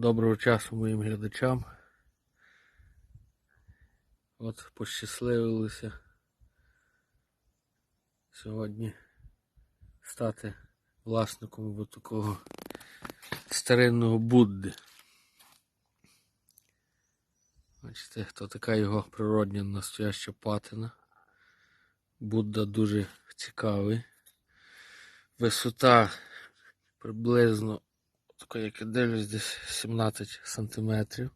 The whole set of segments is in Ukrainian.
Доброго часу моїм глядачам. От пощасливилося сьогодні стати власником от такого старинного Будди. Бачите, то така його природня настояща патина. Будда дуже цікавий. Висота приблизно, така як я дивлюсь, десь 17 сантиметрів.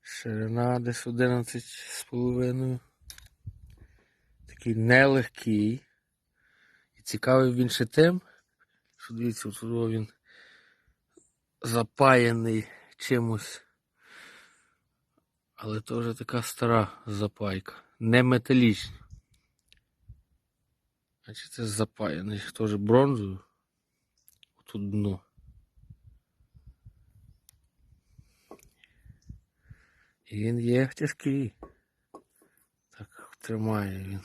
Ширина десь 11 з половиною. Такий нелегкий. І цікавий він ще тим, що дивіться, от він запаяний чимось. Але то вже така стара запайка. Не металічна. Значить це запаяний теж бронзою. Тут дно. І він є тяжкий. Так тримає він.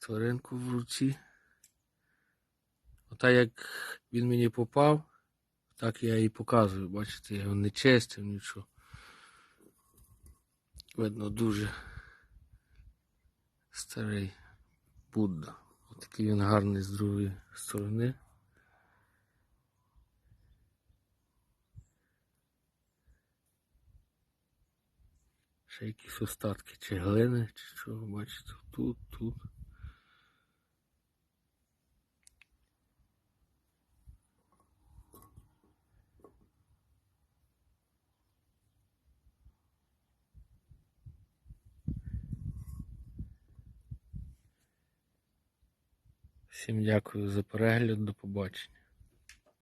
Тваринку в руці. Ота як він мені попав, так я і показую. Бачите, я його не чистив нічого. Видно дуже старий Будда. Ось такий він гарний з другої сторони. Ще якісь остатки чи глини, чи чого, бачите, тут, тут. Всім дякую за перегляд, до побачення.